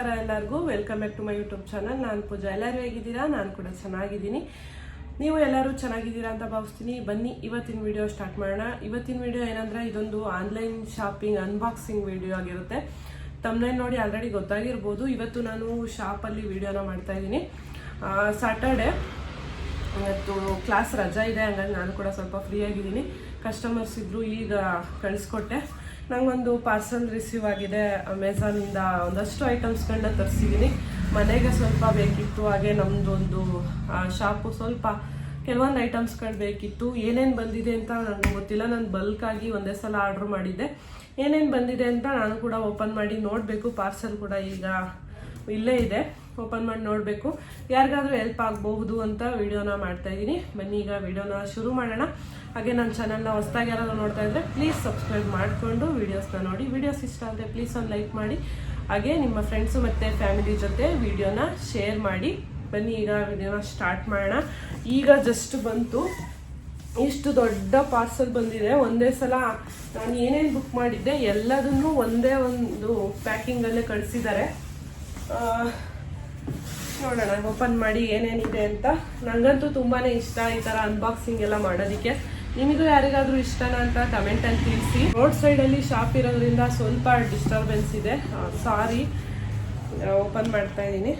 ನಮಸ್ಕಾರ ಎಲ್ಲರಿಗೂ. Welcome back to my YouTube channel ನಾನು ಪೂಜಾ. ಎಲ್ಲರೂ ಹೇಗಿದ್ದೀರಾ? ನಾನು ಕೂಡ ಚೆನ್ನಾಗಿದ್ದೀನಿ. ನೀವು ಎಲ್ಲರೂ ಚೆನ್ನಾಗಿದ್ದೀರಾ ಅಂತ ಭಾವಿಸ್ತೀನಿ. ಬನ್ನಿ, ಇವತ್ತಿನ ವಿಡಿಯೋ ಸ್ಟಾರ್ಟ್ ಮಾಡೋಣ. ಇವತ್ತಿನ ವಿಡಿಯೋ ಏನಂದ್ರೆ, ಇದೊಂದು ಆನ್ಲೈನ್ ಶಾಪಿಂಗ್ ಅನ್ಬಾಕ್ಸಿಂಗ್ ವಿಡಿಯೋ ಆಗಿರುತ್ತೆ. ತಮ್ಮನೇ ನೋಡಿ ಆಲ್ರೆಡಿ ಗೊತ್ತಾಗಿರ್ಬೋದು. ಇವತ್ತು ನಾನು ಶಾಪಲ್ಲಿ ವಿಡಿಯೋನ ಮಾಡ್ತಾ ಇದ್ದೀನಿ. ಸ್ಯಾಟರ್ಡೆ ಇವತ್ತು ಕ್ಲಾಸ್ ರಜಾ ಇದೆ. ಹಂಗಾಗಿ ನಾನು ಕೂಡ ಸ್ವಲ್ಪ ಫ್ರೀ ಆಗಿದ್ದೀನಿ. ಕಸ್ಟಮರ್ಸ್ ಇದ್ರು ಈಗ ಕಳಿಸ್ಕೊಟ್ಟೆ. ನಂಗೊಂದು ಪಾರ್ಸಲ್ ರಿಸೀವ್ ಆಗಿದೆ. ಅಮೆಝಾನಿಂದ ಒಂದಷ್ಟು ಐಟಮ್ಸ್ಗಳನ್ನ ತರಿಸಿದ್ದೀನಿ ಮನೆಗೆ ಸ್ವಲ್ಪ ಬೇಕಿತ್ತು, ಹಾಗೆ ನಮ್ಮದೊಂದು ಶಾಪು ಸ್ವಲ್ಪ ಕೆಲವೊಂದು ಐಟಮ್ಸ್ಗಳು ಬೇಕಿತ್ತು. ಏನೇನು ಬಂದಿದೆ ಅಂತ ನನಗೆ ಗೊತ್ತಿಲ್ಲ. ನಾನು ಬಲ್ಕಾಗಿ ಒಂದೇ ಸಲ ಆರ್ಡ್ರ್ ಮಾಡಿದ್ದೆ. ಏನೇನು ಬಂದಿದೆ ಅಂತ ನಾನು ಕೂಡ ಓಪನ್ ಮಾಡಿ ನೋಡಬೇಕು. ಪಾರ್ಸಲ್ ಕೂಡ ಈಗ ಇಲ್ಲೇ ಇದೆ. ಓಪನ್ ಮಾಡಿ ನೋಡಬೇಕು. ಯಾರಿಗಾದ್ರೂ ಹೆಲ್ಪ್ ಆಗಬಹುದು ಅಂತ ವಿಡಿಯೋನ ಮಾಡ್ತಾ ಇದ್ದೀನಿ. ಬನ್ನಿ, ಈಗ ವಿಡಿಯೋನ ಶುರು ಮಾಡೋಣ. ಹಾಗೆ ನನ್ನ ಚಾನಲ್ನ ಹೊಸದಾಗಿ ಯಾರಾದರೂ ನೋಡ್ತಾ ಇದ್ದರೆ ಪ್ಲೀಸ್ ಸಬ್ಸ್ಕ್ರೈಬ್ ಮಾಡಿಕೊಂಡು ವೀಡಿಯೋಸ್ನ ನೋಡಿ. ವೀಡಿಯೋಸ್ ಇಷ್ಟ ಆದರೆ ಪ್ಲೀಸ್ ಒಂದು ಲೈಕ್ ಮಾಡಿ. ಹಾಗೆ ನಿಮ್ಮ ಫ್ರೆಂಡ್ಸು ಮತ್ತು ಫ್ಯಾಮಿಲಿ ಜೊತೆ ವಿಡಿಯೋನ ಶೇರ್ ಮಾಡಿ. ಬನ್ನಿ, ಈಗ ವಿಡಿಯೋನ ಸ್ಟಾರ್ಟ್ ಮಾಡೋಣ. ಈಗ ಜಸ್ಟ್ ಬಂತು. ಇಷ್ಟು ದೊಡ್ಡ ಪಾರ್ಸಲ್ ಬಂದಿದೆ. ಒಂದೇ ಸಲ ನಾನು ಏನೇನು ಬುಕ್ ಮಾಡಿದ್ದೆ ಎಲ್ಲದನ್ನು ಒಂದೇ ಒಂದು ಪ್ಯಾಕಿಂಗಲ್ಲೇ ಕಳಿಸಿದ್ದಾರೆ. ನೋಡೋಣ ಓಪನ್ ಮಾಡಿ ಏನೇನಿದೆ ಅಂತ. ನನಗಂತೂ ತುಂಬಾ ಇಷ್ಟ ಈ ಥರ ಅನ್ಬಾಕ್ಸಿಂಗ್ ಎಲ್ಲ ಮಾಡೋದಕ್ಕೆ. ನಿಮಗೂ ಯಾರಿಗಾದರೂ ಇಷ್ಟನಾ ಅಂತ ಕಮೆಂಟಲ್ಲಿ ತಿಳಿಸಿ. ರೋಡ್ ಸೈಡಲ್ಲಿ ಶಾಪ್ ಇರೋದ್ರಿಂದ ಸ್ವಲ್ಪ ಡಿಸ್ಟರ್ಬೆನ್ಸ್ ಇದೆ. ಸಾರಿ ಓಪನ್ ಮಾಡ್ತಾ ಇದ್ದೀನಿ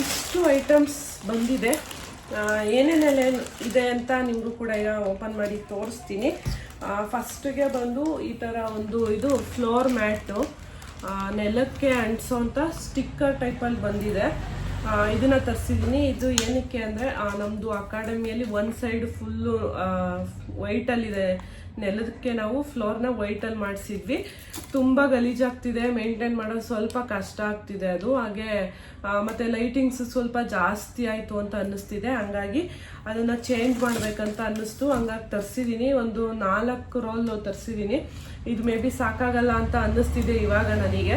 ಇಷ್ಟು ಐಟಮ್ಸ್ ಬಂದಿದೆ. ಏನೇನೆಲ್ಲ ಇದೆ ಅಂತ ನಿಮಗೂ ಕೂಡ ಈಗ ಓಪನ್ ಮಾಡಿ ತೋರಿಸ್ತೀನಿ. ಫಸ್ಟಿಗೆ ಬಂದು ಈ ಥರ ಒಂದು ಇದು ಫ್ಲೋರ್ ಮ್ಯಾಟು ನೆಲಕ್ಕೆ ಅಂಟಿಸೋಂಥ ಸ್ಟಿಕ್ಕರ್ ಟೈಪಲ್ಲಿ ಬಂದಿದೆ. ಇದನ್ನು ಇದನ್ನ ತರಿಸಿದ್ದೀನಿ ಇದು ಏನಕ್ಕೆ ಅಂದರೆ ನಮ್ಮದು ಅಕಾಡೆಮಿಯಲ್ಲಿ ಒನ್ ಸೈಡ್ ಫುಲ್ಲು ವೈಟಲ್ಲಿದೆ ನೆಲದಕ್ಕೆ ನಾವು ಫ್ಲೋರ್ನ ವೈಟಲ್ಲಿ ಮಾಡಿಸಿದ್ವಿ. ತುಂಬ ಗಲೀಜಾಗ್ತಿದೆ ಮೇಂಟೈನ್ ಮಾಡೋದು ಸ್ವಲ್ಪ ಕಷ್ಟ ಆಗ್ತಿದೆ ಅದು. ಹಾಗೆ ಮತ್ತು ಮತ್ತೆ ಲೈಟಿಂಗ್ಸ್ ಸ್ವಲ್ಪ ಜಾಸ್ತಿ ಆಯಿತು ಅಂತ ಅನ್ನಿಸ್ತಿದೆ. ಹಂಗಾಗಿ ಅದನ್ನು ಚೇಂಜ್ ಮಾಡಬೇಕಂತ ಅನ್ನಿಸ್ತು. ಹಂಗಾಗಿ ತರಿಸಿದ್ದೀನಿ ಒಂದು ನಾಲ್ಕು ರೋಲ್ ತರಿಸಿದ್ದೀನಿ ಇದು ಮೇ ಬಿ ಸಾಕಾಗಲ್ಲ ಅಂತ ಅನ್ನಿಸ್ತಿದೆ ಇವಾಗ ನನಗೆ.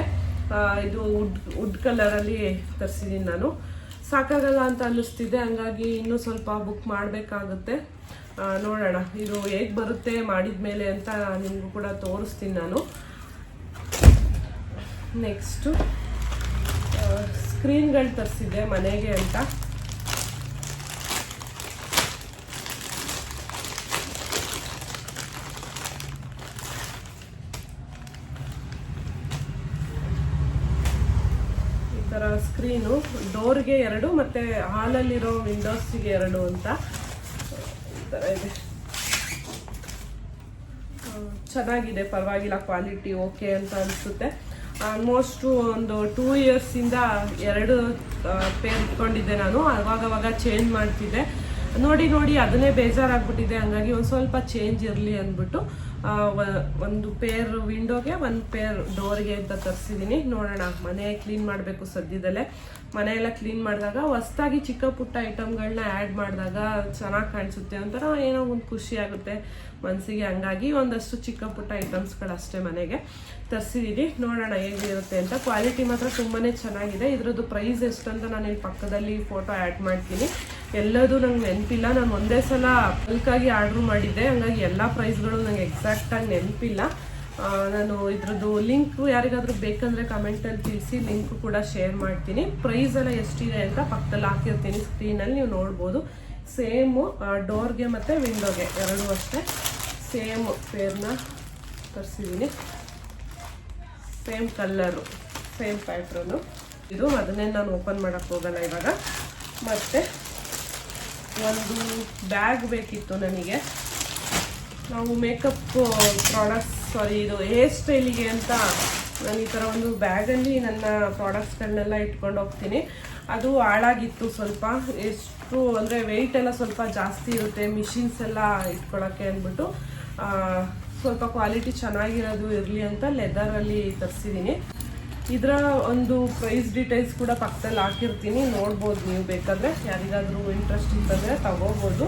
ಇದು ವುಡ್ ವುಡ್ ಕಲರಲ್ಲಿ ತರಿಸಿದ್ದೀನಿ ನಾನು. ಸಾಕಾಗಲ್ಲ ಅಂತ ಅನ್ನಿಸ್ತಿದೆ. ಹಂಗಾಗಿ ಇನ್ನೂ ಸ್ವಲ್ಪ ಬುಕ್ ಮಾಡಬೇಕಾಗುತ್ತೆ. ನೋಡೋಣ. ಇದು ಹೇಗೆ ಬರುತ್ತೆ ಮಾಡಿದ ಮೇಲೆ ಅಂತ ನಿಮಗೂ ಕೂಡ ತೋರಿಸ್ತೀನಿ ನಾನು. ನೆಕ್ಸ್ಟು ಸ್ಕ್ರೀನ್ಗಳು ತರಿಸಿದ್ದೆ ಮನೆಗೆ ಅಂತ. ಈ ಥರ ಸ್ಕ್ರೀನು ಡೋರ್ಗೆ ಎರಡು ಮತ್ತು ಹಾಲಲ್ಲಿರೋ ವಿಂಡೋಸ್ಗೆ ಎರಡು ಅಂತ. ಚೆನ್ನಾಗಿದೆ, ಪರವಾಗಿಲ್ಲ ಕ್ವಾಲಿಟಿ ಓಕೆ ಅಂತ ಅನಿಸುತ್ತೆ. ಆಲ್ಮೋಸ್ಟು ಒಂದು ಟೂ ಇಯರ್ಸಿಂದ ಎರಡು ಪೇರ್ ಇಟ್ಕೊಂಡಿದ್ದೆ ನಾನು. ಅವಾಗವಾಗ ಚೇಂಜ್ ಮಾಡ್ತಿದ್ದೆ. ನೋಡಿ ನೋಡಿ, ಅದನ್ನೇ ಬೇಜಾರಾಗ್ಬಿಟ್ಟಿದೆ. ಹಂಗಾಗಿ ಒಂದು ಸ್ವಲ್ಪ ಚೇಂಜ್ ಇರಲಿ ಅಂದ್ಬಿಟ್ಟು ಒಂದು ಪೇರ್ ವಿಂಡೋಗೆ ಒಂದು ಪೇರ್ ಡೋರ್ಗೆ ಅಂತ ತರಿಸಿದ್ದೀನಿ ನೋಡೋಣ, ಮನೆ ಕ್ಲೀನ್ ಮಾಡಬೇಕು ಸದ್ಯದಲ್ಲೇ. ಮನೆಯೆಲ್ಲ ಕ್ಲೀನ್ ಮಾಡಿದಾಗ, ಹೊಸ್ದಾಗಿ ಚಿಕ್ಕ ಪುಟ್ಟ ಐಟಮ್ಗಳನ್ನ ಆ್ಯಡ್ ಮಾಡಿದಾಗ ಚೆನ್ನಾಗಿ ಕಾಣಿಸುತ್ತೆ ಒಂಥರ ಏನೋ ಒಂದು ಖುಷಿ ಆಗುತ್ತೆ. ಮನಸ್ಸಿಗೆ ಹಂಗಾಗಿ ಒಂದಷ್ಟು ಚಿಕ್ಕ ಪುಟ್ಟ ಐಟಮ್ಸ್ಗಳು ಅಷ್ಟೇ ಮನೆಗೆ ತರಿಸಿದ್ದೀನಿ ನೋಡೋಣ ಹೇಗಿರುತ್ತೆ ಅಂತ. ಕ್ವಾಲಿಟಿ ಮಾತ್ರ ತುಂಬಾ ಚೆನ್ನಾಗಿದೆ. ಇದ್ರದ್ದು ಪ್ರೈಸ್ ಎಷ್ಟು ಅಂತ ನಾನು ಇಲ್ಲಿ ಪಕ್ಕದಲ್ಲಿ ಫೋಟೋ ಆ್ಯಡ್ ಮಾಡ್ತೀನಿ. ಎಲ್ಲದೂ ನಂಗೆ ನೆನಪಿಲ್ಲ. ನಾನು ಒಂದೇ ಸಲ ಬಲ್ಕಾಗಿ ಆರ್ಡ್ರ್ ಮಾಡಿದ್ದೆ. ಹಂಗಾಗಿ ಎಲ್ಲ ಪ್ರೈಸ್ಗಳು ನಂಗೆ ಎಕ್ಸಾಕ್ಟಾಗಿ ನೆನಪಿಲ್ಲ. ನಾನು ಇದ್ರದ್ದು ಲಿಂಕ್ ಯಾರಿಗಾದ್ರೂ ಬೇಕಂದ್ರೆ ಕಮೆಂಟಲ್ಲಿ ತಿಳಿಸಿ, ಲಿಂಕ್ ಕೂಡ ಶೇರ್ ಮಾಡ್ತೀನಿ. ಪ್ರೈಸ್ ಎಲ್ಲ ಎಷ್ಟಿದೆ ಅಂತ ಪಕ್ಕದಲ್ಲಿ ಹಾಕಿರ್ತೀನಿ ಸ್ಕ್ರೀನಲ್ಲಿ ನೀವು ನೋಡ್ಬೋದು. ಸೇಮು ಡೋರ್ಗೆ ಮತ್ತು ವಿಂಡೋಗೆ ಎರಡೂ ಅಷ್ಟೇ. ಸೇಮ್ ಪೇರ್ನ ತರಿಸಿದ್ದೀನಿ ಸೇಮ್ ಕಲ್ಲರು ಸೇಮ್ ಪ್ಯಾಟ್ರನು ಇದು ಅದನ್ನೇ ನಾನು ಓಪನ್ ಮಾಡೋಕ್ಕೆ ಹೋಗಲ್ಲ ಇವಾಗ. ಮತ್ತು ಒಂದು ಬ್ಯಾಗ್ ಬೇಕಿತ್ತು ನನಗೆ. ನಾವು ಮೇಕಪ್ ಪ್ರಾಡಕ್ಟ್ಸ್ ಸಾರಿ ಇದು ಹೇರ್ ಸ್ಟೈಲಿಗೆ ಅಂತ ನಾನು ಈ ಥರ ಒಂದು ಬ್ಯಾಗಲ್ಲಿ ನನ್ನ ಪ್ರಾಡಕ್ಟ್ಸ್ಗಳನ್ನೆಲ್ಲ ಇಟ್ಕೊಂಡು ಹೋಗ್ತೀನಿ. ಅದು ಹಾಳಾಗಿತ್ತು ಸ್ವಲ್ಪ. ಎಷ್ಟು ಅಂದರೆ ವೆಯ್ಟ್ ಎಲ್ಲ ಸ್ವಲ್ಪ ಜಾಸ್ತಿ ಇರುತ್ತೆ. ಮಿಷಿನ್ಸ್ ಎಲ್ಲ ಇಟ್ಕೊಳ್ಳೋಕ್ಕೆ ಅಂದ್ಬಿಟ್ಟು ಸ್ವಲ್ಪ ಕ್ವಾಲಿಟಿ ಚೆನ್ನಾಗಿರೋದು ಇರಲಿ ಅಂತ ಲೆದರಲ್ಲಿ ತರಿಸಿದ್ದೀನಿ ಇದರ ಒಂದು ಪ್ರೈಸ್ ಡೀಟೇಲ್ಸ್ ಕೂಡ ಪಕ್ಕದಲ್ಲಿ ಹಾಕಿರ್ತೀನಿ. ನೋಡ್ಬೋದು ನೀವು ಬೇಕಾದರೆ. ಯಾರಿಗಾದರೂ ಇಂಟ್ರೆಸ್ಟ್ ಇತ್ತಂದರೆ ತಗೋಬೋದು.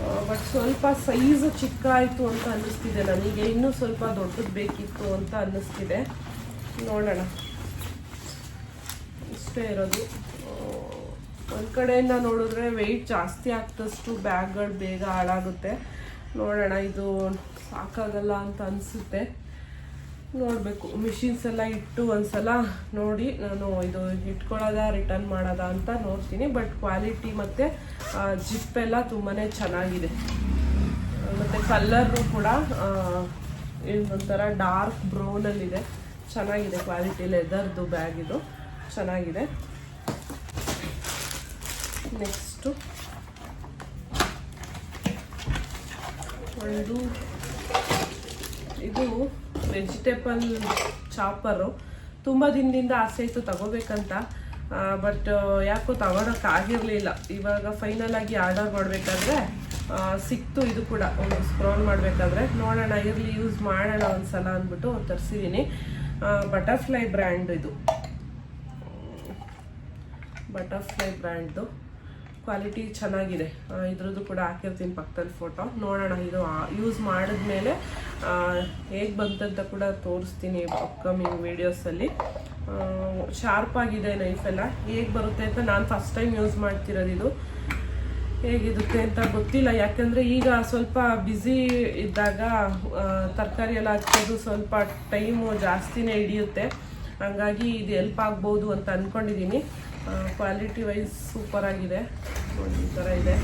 ಬಟ್ ಸ್ವಲ್ಪ ಸೈಜ್ ಚಿಕ್ಕ ಆಯಿತು ಅಂತ ಅನ್ನಿಸ್ತಿದೆ ನನಗೆ. ಇನ್ನೂ ಸ್ವಲ್ಪ ದೊಡ್ಡದು ಬೇಕಿತ್ತು ಅಂತ ಅನ್ನಿಸ್ತಿದೆ. ನೋಡೋಣ. ಇಷ್ಟೇ ಇರೋದು. ಒಂದು ಕಡೆಯಿಂದ ನೋಡಿದ್ರೆ ವೆಯ್ಟ್ ಜಾಸ್ತಿ ಆಗ್ತಷ್ಟು ಬ್ಯಾಗ್ಗಳು ಬೇಗ ಹಾಳಾಗುತ್ತೆ. ನೋಡೋಣ, ಇದು ಸಾಕಾಗಲ್ಲ ಅಂತ ಅನಿಸುತ್ತೆ. ನೋಡಬೇಕು. ಮಿಷಿನ್ಸ್ ಎಲ್ಲ ಇಟ್ಟು ಒಂದ್ಸಲ ನೋಡಿ ನಾನು ಇದು ಇಟ್ಕೊಳ್ಳೋದ ರಿಟರ್ನ್ ಮಾಡೋದ ಅಂತ ನೋಡ್ತೀನಿ. ಬಟ್ ಕ್ವಾಲಿಟಿ ಮತ್ತು ಜಿಪ್ ಎಲ್ಲ ತುಂಬಾ ಚೆನ್ನಾಗಿದೆ. ಮತ್ತು ಕಲ್ಲರು ಕೂಡ ಇದೊಂಥರ ಡಾರ್ಕ್ ಬ್ರೌನಲ್ಲಿದೆ ಚೆನ್ನಾಗಿದೆ ಕ್ವಾಲಿಟಿ ಲೆದರ್ದು ಬ್ಯಾಗ್ ಇದು. ಚೆನ್ನಾಗಿದೆ. ನೆಕ್ಸ್ಟು ಒಂದು, ಇದು ವೆಜಿಟೇಬಲ್ ಚಾಪರು ತುಂಬ ದಿನದಿಂದ ಆಸೆ ಇತ್ತು ತಗೋಬೇಕಂತ. ಬಟ್ ಯಾಕೋ ತಗೊಳಕ್ ಆಗಿರಲಿಲ್ಲ. ಇವಾಗ ಫೈನಲ್ ಆಗಿ ಆರ್ಡರ್ ಮಾಡಬೇಕಾದ್ರೆ ಸಿಕ್ತು ಇದು ಕೂಡ. ಒಂದು ಸ್ಕ್ರೋಲ್ ಮಾಡಬೇಕಾದ್ರೆ, ನೋಡೋಣ, ಇರಲಿ ಯೂಸ್ ಮಾಡೋಣ ಒಂದ್ಸಲ ಅಂದ್ಬಿಟ್ಟು ತರಿಸಿದ್ದೀನಿ ಬಟರ್ಫ್ಲೈ ಬ್ರ್ಯಾಂಡ್ ಇದು. ಬಟರ್ಫ್ಲೈ ಬ್ರ್ಯಾಂಡ್ದು ಕ್ವಾಲಿಟಿ ಚೆನ್ನಾಗಿದೆ. ಇದ್ರದ್ದು ಕೂಡ ಹಾಕಿರ್ತೀನಿ ಪಕ್ಕದಲ್ಲಿ ಫೋಟೋ ನೋಡೋಣ, ಇದು ಯೂಸ್ ಮಾಡಿದ್ಮೇಲೆ ಹೇಗೆ ಬಂತಂತ ಕೂಡ ತೋರಿಸ್ತೀನಿ ಅಪ್ಕಮಿಂಗ್ ವೀಡಿಯೋಸಲ್ಲಿ ಶಾರ್ಪ್ ಆಗಿದೆ ನೈಫೆಲ್ಲ ಹೇಗೆ ಬರುತ್ತೆ ಅಂತ ನಾನು ಫಸ್ಟ್ ಟೈಮ್ ಯೂಸ್ ಮಾಡ್ತಿರೋದು ಇದು. ಹೇಗಿರುತ್ತೆ ಅಂತ ಗೊತ್ತಿಲ್ಲ. ಯಾಕಂದರೆ ಈಗ ಸ್ವಲ್ಪ ಬ್ಯುಸಿ ಇದ್ದಾಗ ತರಕಾರಿ ಎಲ್ಲ ಹಚ್ಚೋದು ಸ್ವಲ್ಪ ಟೈಮು ಜಾಸ್ತಿನೇ ಹಿಡಿಯುತ್ತೆ. ಹಂಗಾಗಿ ಇದು ಎಲ್ಪ್ ಆಗ್ಬೋದು ಅಂತ ಅಂದ್ಕೊಂಡಿದ್ದೀನಿ ಕ್ವಾಲಿಟಿ ವೈಸ್ ಸೂಪರ್ ಆಗಿದೆ. ಈ ಥರ ಇದೆ.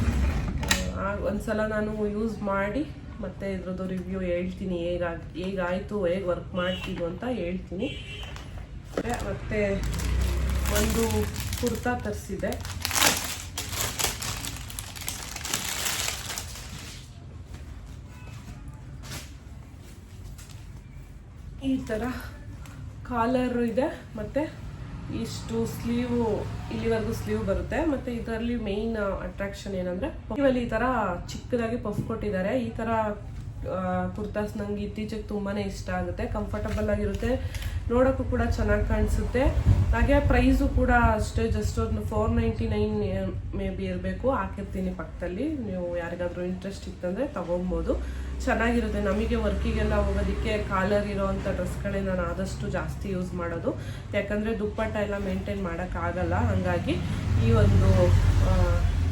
ಒಂದು ಒಂದ್ಸಲ ನಾನು ಯೂಸ್ ಮಾಡಿ ಮತ್ತೆ ಇದ್ರದ್ದು ರಿವ್ಯೂ ಹೇಳ್ತೀನಿ. ಹೇಗಾಗಿ ಹೇಗಾಯಿತು ಹೇಗೆ ವರ್ಕ್ ಮಾಡ್ತಿದ್ದು ಅಂತ ಹೇಳ್ತೀನಿ. ಮತ್ತು ಒಂದು ಕುರ್ತಾ ತರಿಸಿದೆ. ಈ ಥರ ಕಾಲರ್ ಇದೆ. ಮತ್ತು ಇಷ್ಟು ಸ್ಲೀವ್, ಇಲ್ಲಿವರೆಗೂ ಸ್ಲೀವ್ ಬರುತ್ತೆ. ಮತ್ತೆ ಇದರಲ್ಲಿ ಮೇಯ್ನ್ ಅಟ್ರಾಕ್ಷನ್ ಏನಂದ್ರೆ ಇವಲ್ಲಿ ಈ ತರ ಚಿಕ್ಕದಾಗಿ ಪಫ್ ಕೊಟ್ಟಿದ್ದಾರೆ. ಈ ತರ ಕುರ್ತಾಸ್ ನಂಗೆ ಇತ್ತೀಚೆಗೆ ತುಂಬಾನೇ ಇಷ್ಟ ಆಗುತ್ತೆ. ಕಂಫರ್ಟಬಲ್ ಆಗಿರುತ್ತೆ. ನೋಡೋಕ್ಕೂ ಕೂಡ ಚೆನ್ನಾಗಿ ಕಾಣಿಸುತ್ತೆ. ಹಾಗೆ ಪ್ರೈಸು ಕೂಡ ಅಷ್ಟೇ ಜಸ್ಟ್ ಒಂದು four ninety nine maybe ಇರಬೇಕು. ಹಾಕಿರ್ತೀನಿ ಪಕ್ಕದಲ್ಲಿ. ನೀವು ಯಾರಿಗಾದ್ರೂ ಇಂಟ್ರೆಸ್ಟ್ ಇತ್ತಂದರೆ ತೊಗೊಬೋದು. ಚೆನ್ನಾಗಿರುತ್ತೆ. ನಮಗೆ ವರ್ಕಿಗೆಲ್ಲ ಹೋಗೋದಕ್ಕೆ ಕಾಲರ್ ಇರೋವಂಥ ಡ್ರೆಸ್ಗಳೇ ನಾನು ಆದಷ್ಟು ಜಾಸ್ತಿ ಯೂಸ್ ಮಾಡೋದು. ಯಾಕಂದರೆ ದುಪ್ಪಟ್ಟ ಎಲ್ಲ ಮೇಂಟೈನ್ ಮಾಡೋಕ್ಕಾಗಲ್ಲ. ಹಾಗಾಗಿ ಈ ಒಂದು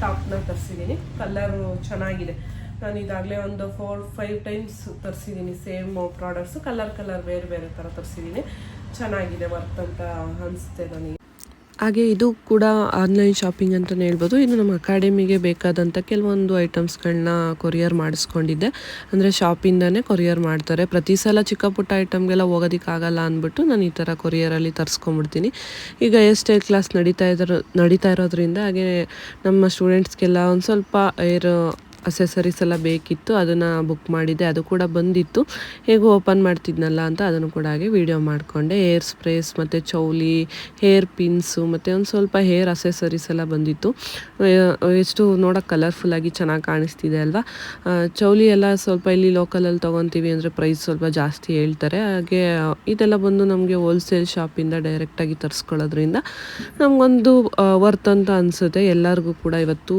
ಟಾಪ್ನ ತರಿಸಿದ್ದೀನಿ ಕಲ್ಲರು ಚೆನ್ನಾಗಿದೆ. ನಾನು ಇದಾಗಲೇ ಒಂದು ಫೋರ್ ಫೈವ್ ಟೈಮ್ಸ್ ತರಿಸಿದ್ದೀನಿ ಸೇಮ್ ಪ್ರಾಡಕ್ಟ್ಸು ಕಲರ್ ಕಲರ್, ಬೇರೆ ಬೇರೆ ಥರ ತರಿಸಿದ್ದೀನಿ ಚೆನ್ನಾಗಿದೆ ವರ್ತ್ ಅಂತ ಅನಿಸುತ್ತೆ ನನಗೆ. ಹಾಗೆ ಇದು ಕೂಡ ಆನ್ಲೈನ್ ಶಾಪಿಂಗ್ ಅಂತಲೇ ಹೇಳ್ಬೋದು. ಇದು ನಮ್ಮ ಅಕಾಡೆಮಿಗೆ ಬೇಕಾದಂಥ ಕೆಲವೊಂದು ಐಟಮ್ಸ್ಗಳನ್ನ ಕೊರಿಯರ್ ಮಾಡಿಸ್ಕೊಂಡಿದ್ದೆ. ಅಂದರೆ ಶಾಪಿಂದನೇ ಕೊರಿಯರ್ ಮಾಡ್ತಾರೆ. ಪ್ರತಿ ಸಲ ಚಿಕ್ಕ ಪುಟ್ಟ ಐಟಮ್ಗೆಲ್ಲ ಹೋಗೋದಕ್ಕಾಗಲ್ಲ ಅಂದ್ಬಿಟ್ಟು ನಾನು ಈ ಥರ ಕೊರಿಯರಲ್ಲಿ ತರಿಸ್ಕೊಂಬಿಡ್ತೀನಿ ಈಗ ಎಷ್ಟೇ ಕ್ಲಾಸ್ ನಡೀತಾ ಇದ್ರು ನಡೀತಾ ಇರೋದ್ರಿಂದ ಹಾಗೆ ನಮ್ಮ ಸ್ಟೂಡೆಂಟ್ಸ್ಗೆಲ್ಲ ಒಂದು ಸ್ವಲ್ಪ ಏರ್ ಅಸೆಸರೀಸ್ ಎಲ್ಲ ಬೇಕಿತ್ತು, ಅದನ್ನು ಬುಕ್ ಮಾಡಿದ್ದೆ, ಅದು ಕೂಡ ಬಂದಿತ್ತು. ಹೇಗೂ ಓಪನ್ ಮಾಡ್ತಿದ್ನಲ್ಲ ಅಂತ ಅದನ್ನು ಕೂಡ ಹಾಗೆ ವಿಡಿಯೋ ಮಾಡಿಕೊಂಡೆ. ಹೇರ್ ಸ್ಪ್ರೇಸ್ ಮತ್ತು ಚೌಲಿ ಹೇರ್ ಪಿನ್ಸು ಮತ್ತು ಒಂದು ಸ್ವಲ್ಪ ಹೇರ್ ಅಸೆಸರೀಸ್ ಎಲ್ಲ ಬಂದಿತ್ತು. ಎಷ್ಟು ನೋಡೋಕೆ ಕಲರ್ಫುಲ್ಲಾಗಿ ಚೆನ್ನಾಗಿ ಕಾಣಿಸ್ತಿದೆ ಅಲ್ವಾ? ಚೌಲಿ ಎಲ್ಲ ಸ್ವಲ್ಪ ಇಲ್ಲಿ ಲೋಕಲಲ್ಲಿ ತೊಗೊತೀವಿ ಅಂದರೆ ಪ್ರೈಸ್ ಸ್ವಲ್ಪ ಜಾಸ್ತಿ ಹೇಳ್ತಾರೆ. ಹಾಗೆ, ಇದೆಲ್ಲ ಬಂದು ನಮಗೆ ಹೋಲ್ಸೇಲ್ ಶಾಪಿಂದ ಡೈರೆಕ್ಟಾಗಿ ತರಿಸ್ಕೊಳ್ಳೋದ್ರಿಂದ ನಮಗೊಂದು ವರ್ತ್ ಅಂತ ಅನಿಸುತ್ತೆ. ಎಲ್ಲರಿಗೂ ಕೂಡ ಇವತ್ತು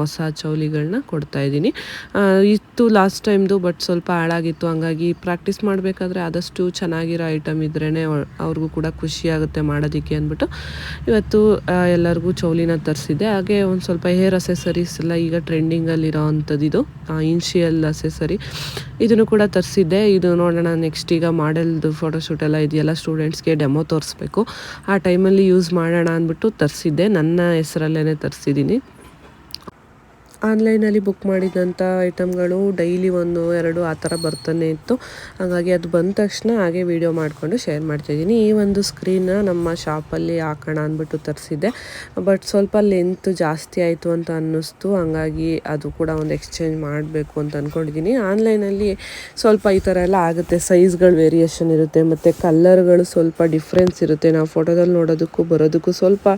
ಹೊಸ ಚೌಲಿಗಳನ್ನ ಕೊಡ್ತಾ ಇದ್ದೀನಿ. ಇತ್ತು ಲಾಸ್ಟ್ ಟೈಮ್ದು ಬಟ್ ಸ್ವಲ್ಪ ಹಾಳಾಗಿತ್ತು. ಹಂಗಾಗಿ ಪ್ರಾಕ್ಟೀಸ್ ಮಾಡಬೇಕಾದ್ರೆ ಆದಷ್ಟು ಚೆನ್ನಾಗಿರೋ ಐಟಮ್ ಇದ್ರೇ ಅವ್ರಿಗೂ ಕೂಡ ಖುಷಿ ಆಗುತ್ತೆ ಮಾಡೋದಕ್ಕೆ ಅಂದ್ಬಿಟ್ಟು. ಇವತ್ತು ಎಲ್ಲರಿಗೂ ಚೌಲಿನ ತರಿಸಿದ್ದೆ. ಹಾಗೆ ಒಂದು ಸ್ವಲ್ಪ ಹೇರ್ ಅಸೆಸರೀಸ್ ಎಲ್ಲ ಈಗ ಟ್ರೆಂಡಿಂಗಲ್ಲಿರೋ ಅಂಥದ್ದು ಇದು ಇನ್ಶಿಯಲ್ ಅಸೆಸರಿ ಇದನ್ನು ಕೂಡ ತರಿಸಿದ್ದೆ. ಇದು ನೋಡೋಣ ನೆಕ್ಸ್ಟ್ ಈಗ ಮಾಡೆಲ್ದು ಫೋಟೋಶೂಟ್ ಎಲ್ಲ ಇದೆಯಲ್ಲ ಸ್ಟೂಡೆಂಟ್ಸ್ಗೆ ಡೆಮೋ ತೋರಿಸ್ಬೇಕು. ಆ ಟೈಮಲ್ಲಿ ಯೂಸ್ ಮಾಡೋಣ ಅಂದ್ಬಿಟ್ಟು ತರಿಸಿದ್ದೆ. ನನ್ನ ಹೆಸರಲ್ಲೇ ತರಿಸಿದ್ದೀನಿ. ಆನ್ಲೈನಲ್ಲಿ ಬುಕ್ ಮಾಡಿದಂಥ ಐಟಮ್ಗಳು ಡೈಲಿ ಒಂದು ಎರಡು ಆ ಥರ ಬರ್ತಾನೆ ಇತ್ತು. ಹಾಗಾಗಿ ಅದು ಬಂದ ತಕ್ಷಣ ಹಾಗೆ ವಿಡಿಯೋ ಮಾಡಿಕೊಂಡು ಶೇರ್ ಮಾಡ್ತಾಯಿದ್ದೀನಿ ಈ ಒಂದು ಸ್ಕ್ರೀನ್ನ ನಮ್ಮ ಶಾಪಲ್ಲಿ ಹಾಕೋಣ ಅಂದ್ಬಿಟ್ಟು ತರಿಸಿದ್ದೆ. ಬಟ್ ಸ್ವಲ್ಪ ಲೆಂತ್ ಜಾಸ್ತಿ ಆಯಿತು ಅಂತ ಅನ್ನಿಸ್ತು. ಹಾಗಾಗಿ ಅದು ಕೂಡ ಒಂದು ಎಕ್ಸ್ಚೇಂಜ್ ಮಾಡಬೇಕು ಅಂತ ಅಂದ್ಕೊಂಡಿದ್ದೀನಿ ಆನ್ಲೈನಲ್ಲಿ ಸ್ವಲ್ಪ ಈ ಥರ ಎಲ್ಲ ಆಗುತ್ತೆ. ಸೈಜ್ಗಳು ವೇರಿಯೇಷನ್ ಇರುತ್ತೆ ಮತ್ತು ಕಲ್ಲರ್ಗಳು ಸ್ವಲ್ಪ ಡಿಫ್ರೆನ್ಸ್ ಇರುತ್ತೆ. ನಾವು ಫೋಟೋದಲ್ಲಿ ನೋಡೋದಕ್ಕೂ ಬರೋದಕ್ಕೂ ಸ್ವಲ್ಪ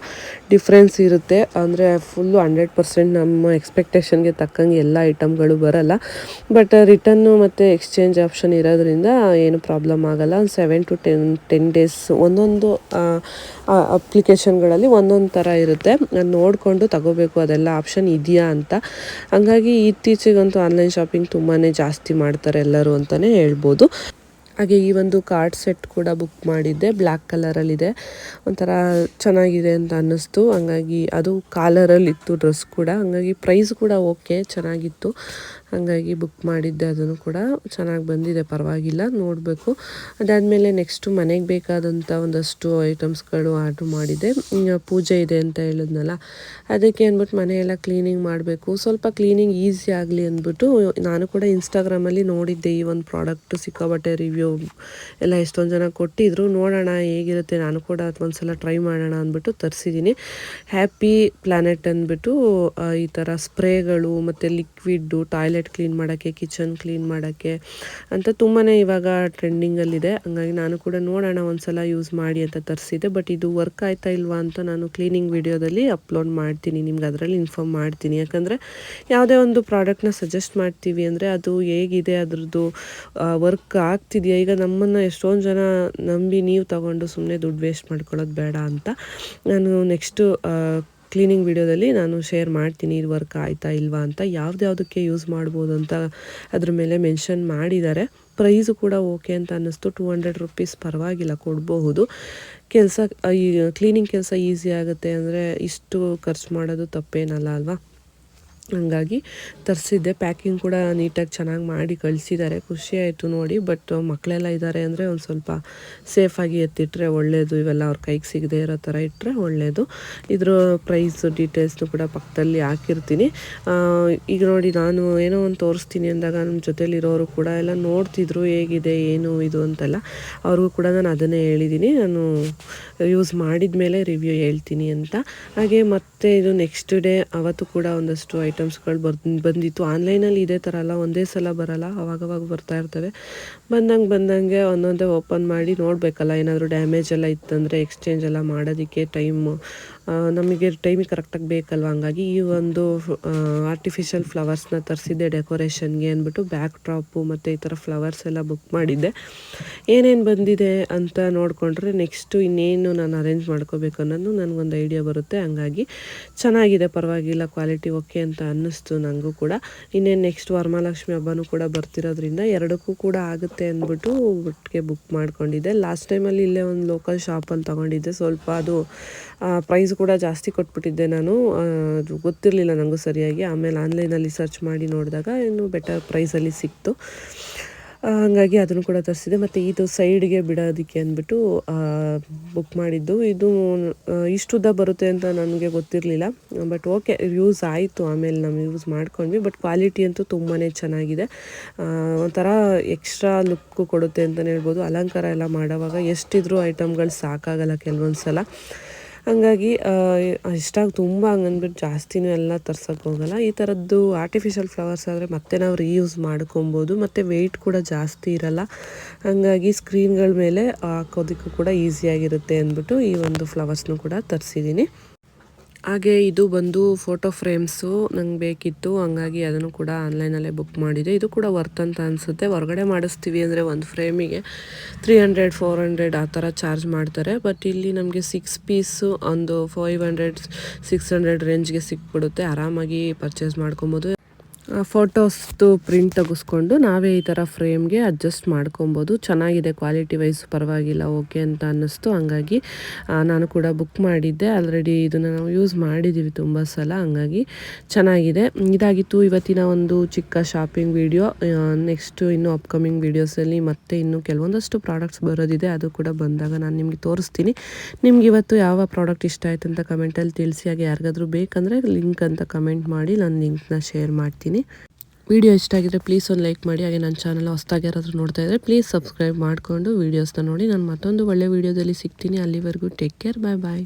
ಡಿಫ್ರೆನ್ಸ್ ಇರುತ್ತೆ. ಅಂದರೆ ಫುಲ್ಲು ಹಂಡ್ರೆಡ್ ಪರ್ಸೆಂಟ್ ನಮ್ಮ ಎಕ್ಸ್ಪೆಕ್ಟೇಷನ್ಗೆ ತಕ್ಕಂಗೆ ಎಲ್ಲ ಐಟಮ್ಗಳು ಬರಲ್ಲ. ಬಟ್ ರಿಟರ್ನು ಮತ್ತು ಎಕ್ಸ್ಚೇಂಜ್ ಆಪ್ಷನ್ ಇರೋದ್ರಿಂದ ಏನು ಪ್ರಾಬ್ಲಮ್ ಆಗಲ್ಲ. ಒಂದು seven to ten ten days ಒಂದೊಂದು ಅಪ್ಲಿಕೇಶನ್ಗಳಲ್ಲಿ ಒಂದೊಂದು ಥರ ಇರುತ್ತೆ. ನಾನು ನೋಡಿಕೊಂಡು ತಗೋಬೇಕು. ಅದೆಲ್ಲ ಆಪ್ಷನ್ ಇದೆಯಾ ಅಂತ. ಹಂಗಾಗಿ ಇತ್ತೀಚೆಗಂತೂ ಆನ್ಲೈನ್ ಶಾಪಿಂಗ್ ತುಂಬಾ ಜಾಸ್ತಿ ಮಾಡ್ತಾರೆ ಎಲ್ಲರೂ ಅಂತಲೇ ಹೇಳ್ಬೋದು. ಹಾಗೆ ಈ ಒಂದು ಕಾರ್ಡ್ ಸೆಟ್ ಕೂಡ ಬುಕ್ ಮಾಡಿದ್ದೆ. ಬ್ಲ್ಯಾಕ್ ಕಲರಲ್ಲಿದೆ ಒಂಥರ ಚೆನ್ನಾಗಿದೆ ಅಂತ ಅನ್ನಿಸ್ತು. ಹಂಗಾಗಿ ಅದು ಕಾಲರಲ್ಲಿತ್ತು ಡ್ರೆಸ್ ಕೂಡ. ಹಂಗಾಗಿ ಪ್ರೈಸ್ ಕೂಡ ಓಕೆ ಚೆನ್ನಾಗಿತ್ತು. ಹಾಗಾಗಿ ಬುಕ್ ಮಾಡಿದ್ದೆ, ಅದನ್ನು ಕೂಡ ಚೆನ್ನಾಗಿ ಬಂದಿದೆ, ಪರವಾಗಿಲ್ಲ, ನೋಡಬೇಕು. ಅದಾದಮೇಲೆ ನೆಕ್ಸ್ಟು ಮನೆಗೆ ಬೇಕಾದಂಥ ಒಂದಷ್ಟು ಐಟಮ್ಸ್ಗಳು ಆರ್ಡ್ರ್ ಮಾಡಿದ್ದೆ. ಪೂಜೆ ಇದೆ ಅಂತ ಹೇಳಿದ್ನಲ್ಲ, ಅದಕ್ಕೆ ಅಂದ್ಬಿಟ್ಟು ಮನೆಯೆಲ್ಲ ಕ್ಲೀನಿಂಗ್ ಮಾಡಬೇಕು. ಸ್ವಲ್ಪ ಕ್ಲೀನಿಂಗ್ ಈಸಿ ಆಗಲಿ ಅಂದ್ಬಿಟ್ಟು ನಾನು ಕೂಡ ಇನ್ಸ್ಟಾಗ್ರಾಮಲ್ಲಿ ನೋಡಿದ್ದೆ, ಈ ಒಂದು ಪ್ರಾಡಕ್ಟು ಸಿಕ್ಕಾಬಟ್ಟೆ ರಿವ್ಯೂ ಎಲ್ಲ ಎಷ್ಟೊಂದು ಜನ ಕೊಟ್ಟಿದ್ರು. ನೋಡೋಣ ಹೇಗಿರುತ್ತೆ, ನಾನು ಕೂಡ ಒಂದು ಸಲ ಟ್ರೈ ಮಾಡೋಣ ಅಂದ್ಬಿಟ್ಟು ತರಿಸಿದ್ದೀನಿ ಹ್ಯಾಪಿ ಪ್ಲ್ಯಾನೆಟ್ ಅಂದ್ಬಿಟ್ಟು ಈ ಥರ ಸ್ಪ್ರೇಗಳು ಮತ್ತು ಲಿಕ್ವಿಡ್ಡು ಟಾಯ್ಲೆಟ್ ಕ್ಲೀನ್ ಮಾಡೋಕ್ಕೆ ಕಿಚನ್ ಕ್ಲೀನ್ ಮಾಡೋಕ್ಕೆ ಅಂತ ತುಂಬಾ ಇವಾಗ ಟ್ರೆಂಡಿಂಗಲ್ಲಿದೆ ಹಂಗಾಗಿ ನಾನು ಕೂಡ ನೋಡೋಣ ಒಂದು ಸಲ ಯೂಸ್ ಮಾಡಿ ಅಂತ ತರಿಸಿದೆ. ಬಟ್ ಇದು ವರ್ಕ್ ಆಯ್ತಾ ಇಲ್ವಾ ಅಂತ ನಾನು ಕ್ಲೀನಿಂಗ್ ವಿಡಿಯೋದಲ್ಲಿ ಅಪ್ಲೋಡ್ ಮಾಡ್ತೀನಿ. ನಿಮ್ಗೆ ಅದರಲ್ಲಿ ಇನ್ಫಾರ್ಮ್ ಮಾಡ್ತೀನಿ. ಯಾಕಂದರೆ ಯಾವುದೇ ಒಂದು ಪ್ರಾಡಕ್ಟ್ನ ಸಜೆಸ್ಟ್ ಮಾಡ್ತೀವಿ ಅಂದರೆ ಅದು ಹೇಗಿದೆ, ಅದರದ್ದು ವರ್ಕ್ ಆಗ್ತಿದೆಯಾ? ಈಗ ನಮ್ಮನ್ನು ಎಷ್ಟೊಂದು ಜನ ನಂಬಿ ನೀವು ತಗೊಂಡು ಸುಮ್ಮನೆ ದುಡ್ಡು ವೇಸ್ಟ್ ಮಾಡ್ಕೊಳ್ಳೋದು ಬೇಡ ಅಂತ ನಾನು ನೆಕ್ಸ್ಟು ಕ್ಲೀನಿಂಗ್ ವಿಡಿಯೋದಲ್ಲಿ ನಾನು ಶೇರ್ ಮಾಡ್ತೀನಿ, ಇದು ವರ್ಕ್ ಆಯಿತಾ ಇಲ್ವಾ ಅಂತ, ಯಾವುದ್ಯಾವುದಕ್ಕೆ ಯೂಸ್ ಮಾಡ್ಬೋದು ಅಂತ ಅದ್ರ ಮೇಲೆ ಮೆನ್ಷನ್ ಮಾಡಿದ್ದಾರೆ. ಪ್ರೈಸು ಕೂಡ ಓಕೆ ಅಂತ ಅನ್ನಿಸ್ತು ಟೂ ಹಂಡ್ರೆಡ್ ರುಪೀಸ್ ಪರವಾಗಿಲ್ಲ ಕೊಡಬಹುದು. ಕೆಲಸ, ಈ ಕ್ಲೀನಿಂಗ್ ಕೆಲಸ ಈಸಿ ಆಗುತ್ತೆ ಅಂದರೆ ಇಷ್ಟು ಖರ್ಚು ಮಾಡೋದು ತಪ್ಪೇನಲ್ಲ ಅಲ್ವಾ? ಹಂಗಾಗಿ ತರಿಸಿದ್ದೆ. ಪ್ಯಾಕಿಂಗ್ ಕೂಡ ನೀಟಾಗಿ ಚೆನ್ನಾಗಿ ಮಾಡಿ ಕಳಿಸಿದ್ದಾರೆ. ಖುಷಿ ಆಯಿತು ನೋಡಿ ಬಟ್ ಮಕ್ಕಳೆಲ್ಲ ಇದ್ದಾರೆ ಅಂದರೆ ಒಂದು ಸ್ವಲ್ಪ ಸೇಫಾಗಿ ಎತ್ತಿಟ್ಟರೆ ಒಳ್ಳೆಯದು ಇವೆಲ್ಲ ಅವ್ರ ಕೈಗೆ ಸಿಗದೆ ಇರೋ ಥರ ಇಟ್ಟರೆ ಒಳ್ಳೆಯದು ಇದ್ರ ಪ್ರೈಸ್ ಡೀಟೇಲ್ಸ್ನು ಕೂಡ ಪಕ್ಕದಲ್ಲಿ ಹಾಕಿರ್ತೀನಿ. ಈಗ ನೋಡಿ ನಾನು ಏನೋ ಒಂದು ತೋರಿಸ್ತೀನಿ ಅಂದಾಗ ನಮ್ಮ ಜೊತೇಲಿರೋರು ಕೂಡ ಎಲ್ಲ ನೋಡ್ತಿದ್ರು, ಹೇಗಿದೆ, ಏನು ಇದು ಅಂತೆಲ್ಲ. ಅವ್ರಿಗೂ ಕೂಡ ನಾನು ಅದನ್ನೇ ಹೇಳಿದ್ದೀನಿ ನಾನು ಯೂಸ್ ಮಾಡಿದ ಮೇಲೆ ರಿವ್ಯೂ ಹೇಳ್ತೀನಿ ಅಂತ. ಹಾಗೆ ಮತ್ತೆ ಇದು ನೆಕ್ಸ್ಟ್ ಡೇ ಅವತ್ತು ಕೂಡ ಒಂದಷ್ಟು ಐಟಮ್ಸ್ಗಳು ಬರ್ ಬಂದಿತ್ತು. ಆನ್ಲೈನಲ್ಲಿ ಇದೇ ಥರ ಅಲ್ಲ, ಒಂದೇ ಸಲ ಬರಲ್ಲ, ಅವಾಗವಾಗ ಬರ್ತಾ ಇರ್ತವೆ. ಬಂದಂಗೆ ಬಂದಂಗೆ ಒಂದೊಂದೇ ಓಪನ್ ಮಾಡಿ ನೋಡಬೇಕಲ್ಲ, ಏನಾದರೂ ಡ್ಯಾಮೇಜ್ ಎಲ್ಲ ಇತ್ತಂದರೆ ಎಕ್ಸ್ಚೇಂಜ್ ಎಲ್ಲ ಮಾಡೋದಕ್ಕೆ ಟೈಮು ನಮಗೆ ಟೈಮಿಗೆ ಕರೆಕ್ಟಾಗಿ ಬೇಕಲ್ವ? ಹಂಗಾಗಿ ಈ ಒಂದು ಆರ್ಟಿಫಿಷಿಯಲ್ ಫ್ಲವರ್ಸ್ನ ತರಿಸಿದ್ದೆ ಡೆಕೋರೇಷನ್ಗೆ ಅಂದ್ಬಿಟ್ಟು ಬ್ಯಾಕ್ ಡ್ರಾಪು ಮತ್ತು ಈ ಥರ ಫ್ಲವರ್ಸ್ ಎಲ್ಲ ಬುಕ್ ಮಾಡಿದ್ದೆ. ಏನೇನು ಬಂದಿದೆ ಅಂತ ನೋಡಿಕೊಂಡ್ರೆ ನೆಕ್ಸ್ಟು ಇನ್ನೇನು ನಾನು ಅರೇಂಜ್ ಮಾಡ್ಕೋಬೇಕು ಅನ್ನೋದು ನನಗೊಂದು ಐಡಿಯಾ ಬರುತ್ತೆ. ಹಂಗಾಗಿ ಚೆನ್ನಾಗಿದೆ, ಪರವಾಗಿಲ್ಲ ಕ್ವಾಲಿಟಿ ಓಕೆ ಅಂತ ಅನ್ನಿಸ್ತು ನನಗೂ ಕೂಡ. ಇನ್ನೇನು ನೆಕ್ಸ್ಟ್ ವರಮಹಾಲಕ್ಷ್ಮಿ ಹಬ್ಬನೂ ಕೂಡ ಬರ್ತಿರೋದ್ರಿಂದ ಎರಡಕ್ಕೂ ಕೂಡ ಆಗುತ್ತೆ ಅಂದ್ಬಿಟ್ಟು ಒಟ್ಟಿಗೆ ಬುಕ್ ಮಾಡ್ಕೊಂಡಿದ್ದೆ. ಲಾಸ್ಟ್ ಟೈಮಲ್ಲಿ ಇಲ್ಲೇ ಒಂದು ಲೋಕಲ್ ಶಾಪಲ್ಲಿ ತೊಗೊಂಡಿದ್ದೆ. ಸ್ವಲ್ಪ ಅದು ಪ್ರೈಸ್ ಕೂಡ ಜಾಸ್ತಿ ಕೊಟ್ಬಿಟ್ಟಿದ್ದೆ ನಾನು. ಅದು ಗೊತ್ತಿರಲಿಲ್ಲ ನನಗೂ ಸರಿಯಾಗಿ. ಆಮೇಲೆ ಆನ್ಲೈನಲ್ಲಿ ಸರ್ಚ್ ಮಾಡಿ ನೋಡಿದಾಗ ಇನ್ನೂ ಬೆಟರ್ ಪ್ರೈಸಲ್ಲಿ ಸಿಕ್ತು. ಹಾಗಾಗಿ ಅದನ್ನು ಕೂಡ ತರಿಸಿದೆ. ಮತ್ತು ಇದು ಸೈಡ್ಗೆ ಬಿಡೋದಕ್ಕೆ ಅಂದ್ಬಿಟ್ಟು ಬುಕ್ ಮಾಡಿದ್ದು. ಇದು ಇಷ್ಟು ಉದ್ದ ಬರುತ್ತೆ ಅಂತ ನನಗೆ ಗೊತ್ತಿರಲಿಲ್ಲ. ಬಟ್ ಓಕೆ ಯೂಸ್ ಆಯಿತು. ಆಮೇಲೆ ನಾವು ಯೂಸ್ ಮಾಡ್ಕೊಂಡ್ವಿ. ಬಟ್ ಕ್ವಾಲಿಟಿ ಅಂತೂ ತುಂಬಾ ಚೆನ್ನಾಗಿದೆ. ಒಂಥರ ಎಕ್ಸ್ಟ್ರಾ ಲುಕ್ಕು ಕೊಡುತ್ತೆ ಅಂತಲೇ ಹೇಳ್ಬೋದು. ಅಲಂಕಾರ ಎಲ್ಲ ಮಾಡೋವಾಗ ಎಷ್ಟಿದ್ರೂ ಐಟಮ್ಗಳು ಸಾಕಾಗಲ್ಲ ಕೆಲವೊಂದು ಸಲ ಹಂಗಾಗಿ ಇಷ್ಟಾಗಿ ತುಂಬ ಹಂಗಂದ್ಬಿಟ್ಟು ಜಾಸ್ತಿನೂ ಎಲ್ಲ ತರ್ಸೋಕೆ ಹೋಗಲ್ಲ. ಈ ಥರದ್ದು ಆರ್ಟಿಫಿಷಿಯಲ್ ಫ್ಲವರ್ಸ್ ಆದರೆ ಮತ್ತೆ ನಾವು ರೀಯೂಸ್ ಮಾಡ್ಕೊಬೋದು. ಮತ್ತು ವೆಯ್ಟ್ ಕೂಡ ಜಾಸ್ತಿ ಇರಲ್ಲ. ಹಂಗಾಗಿ ಸ್ಕ್ರೀನ್ಗಳ ಮೇಲೆ ಹಾಕೋದಕ್ಕೂ ಕೂಡ ಈಸಿಯಾಗಿರುತ್ತೆ ಅಂದ್ಬಿಟ್ಟು ಈ ಒಂದು ಫ್ಲವರ್ಸ್ನು ಕೂಡ ತರಿಸಿದ್ದೀನಿ ಹಾಗೆ ಇದು ಬಂದು ಫೋಟೋ ಫ್ರೇಮ್ಸು ನಂಗೆ ಬೇಕಿತ್ತು. ಹಂಗಾಗಿ ಅದನ್ನು ಕೂಡ ಆನ್ಲೈನಲ್ಲೇ ಬುಕ್ ಮಾಡಿದೆ. ಇದು ಕೂಡ ವರ್ತ್ ಅಂತ ಅನಿಸುತ್ತೆ. ಹೊರಗಡೆ ಮಾಡಿಸ್ತೀವಿ ಅಂದರೆ ಒಂದು ಫ್ರೇಮಿಗೆ ತ್ರೀ ಹಂಡ್ರೆಡ್ ಫೋರ್ ಹಂಡ್ರೆಡ್ ಆ ಥರ ಚಾರ್ಜ್ ಮಾಡ್ತಾರೆ. ಬಟ್ ಇಲ್ಲಿ ನಮಗೆ ಸಿಕ್ಸ್ ಪೀಸು ಒಂದು ಫೈವ್ ಹಂಡ್ರೆಡ್ ಸಿಕ್ಸ್ ಹಂಡ್ರೆಡ್ ರೇಂಜ್ಗೆ ಸಿಕ್ಬಿಡುತ್ತೆ. ಆರಾಮಾಗಿ ಪರ್ಚೇಸ್ ಮಾಡ್ಕೊಬೋದು. ಫೋಟೋಸ್ದು ಪ್ರಿಂಟ್ ತೆಗೆಸ್ಕೊಂಡು ನಾವೇ ಈ ಥರ ಫ್ರೇಮ್ಗೆ ಅಡ್ಜಸ್ಟ್ ಮಾಡ್ಕೊಬೋದು. ಚೆನ್ನಾಗಿದೆ ಕ್ವಾಲಿಟಿ ವೈಸ್ ಪರವಾಗಿಲ್ಲ ಓಕೆ ಅಂತ ಅನ್ನಿಸ್ತು. ಹಂಗಾಗಿ ನಾನು ಕೂಡ ಬುಕ್ ಮಾಡಿದ್ದೆ. ಆಲ್ರೆಡಿ ಇದನ್ನು ನಾವು ಯೂಸ್ ಮಾಡಿದ್ದೀವಿ ತುಂಬ ಸಲ. ಹಂಗಾಗಿ ಚೆನ್ನಾಗಿದೆ. ಇದಾಗಿತ್ತು ಇವತ್ತಿನ ಒಂದು ಚಿಕ್ಕ ಶಾಪಿಂಗ್ ವಿಡಿಯೋ ನೆಕ್ಸ್ಟು ಇನ್ನು ಅಪ್ಕಮಿಂಗ್ ವೀಡಿಯೋಸಲ್ಲಿ ಮತ್ತೆ ಇನ್ನೂ ಕೆಲವೊಂದಷ್ಟು ಪ್ರಾಡಕ್ಟ್ಸ್ ಬರೋದಿದೆ. ಅದು ಕೂಡ ಬಂದಾಗ ನಾನು ನಿಮಗೆ ತೋರಿಸ್ತೀನಿ. ನಿಮ್ಗೆ ಇವತ್ತು ಯಾವ ಪ್ರಾಡಕ್ಟ್ ಇಷ್ಟ ಆಯ್ತು ಅಂತ ಕಮೆಂಟಲ್ಲಿ ತಿಳಿಸಿ. ಹಾಗೆ ಯಾರಿಗಾದ್ರೂ ಬೇಕಂದರೆ ಲಿಂಕ್ ಅಂತ ಕಮೆಂಟ್ ಮಾಡಿ. ನಾನು ಲಿಂಕ್ನ ಶೇರ್ ಮಾಡ್ತೀನಿ. ವಿಡಿಯೋ ಇಷ್ಟ ಆಗಿದ್ರೆ ಪ್ಲೀಸ್ ಒಂದು ಲೈಕ್ ಮಾಡಿ, ಹಾಗೆ ನನ್ನ ಚಾನಲ್ ಹೊಸ್ದಾಗಿ ಯಾರಾದರೂ ನೋಡ್ತಾ ಇದ್ದರೆ ಪ್ಲೀಸ್ ಸಬ್ಸ್ಕ್ರೈಬ್ ಮಾಡಿಕೊಂಡು ವೀಡಿಯೋಸ್ನ ನೋಡಿ. ನಾನು ಮತ್ತೊಂದು ಒಳ್ಳೆ ವೀಡಿಯೋದಲ್ಲಿ ಸಿಗ್ತೀನಿ. ಅಲ್ಲಿವರೆಗೂ ಟೇಕ್ ಕೇರ್ ಬಾಯ್ ಬಾಯ್